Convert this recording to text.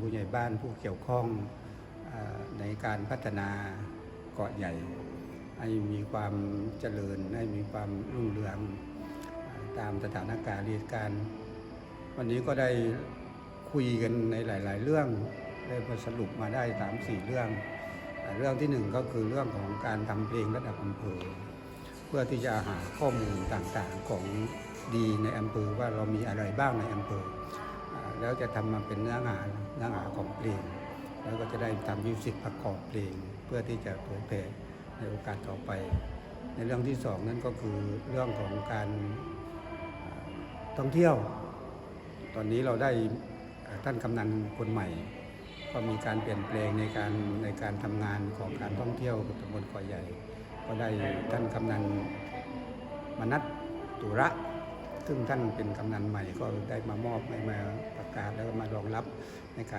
ผู้ใหญ่บ้านผู้เกี่ยวข้องอในการพัฒนาเกาะใหญ่ ให้มีความเจริญให้มีความรุ่งเรืองอตามสถานการณ์เหตุการณ์วันนี้ก็ได้คุยกันในหลาย ๆ เรื่องได้มาสรุปมาได้สามสี่เรื่อง เรื่องที่หนึ่งก็คือเรื่องของการทำเพลงระดับอำเภอ เพื่อที่จะหาข้อมูลต่างๆของดีในอำเภอว่าเรามีอะไรบ้างในอำเภอ แล้วจะทำมาเป็นเนื้อหาเนื้อหาของเพลงแล้วก็จะได้ทำมิวสิกประกอบเพลงเพื่อที่จะเผยแผ่ในโอกาสต่อไป ในเรื่องที่สองนั่นก็คือเรื่องของการท่องเที่ยว ตอนนี้เราได้ท่านกำนันคนใหม่ ก็มีการเปลี่ยนแปลงในการในการทำงานของการท่องเที่ยวตำบลเกาะใหญ่ ก็ได้ท่านกำนันมนัตตุระ ซึ่งท่านเป็นกำนันใหม่ก็ได้มามอบให้มาประกาศแล้วก็มารองรับในการ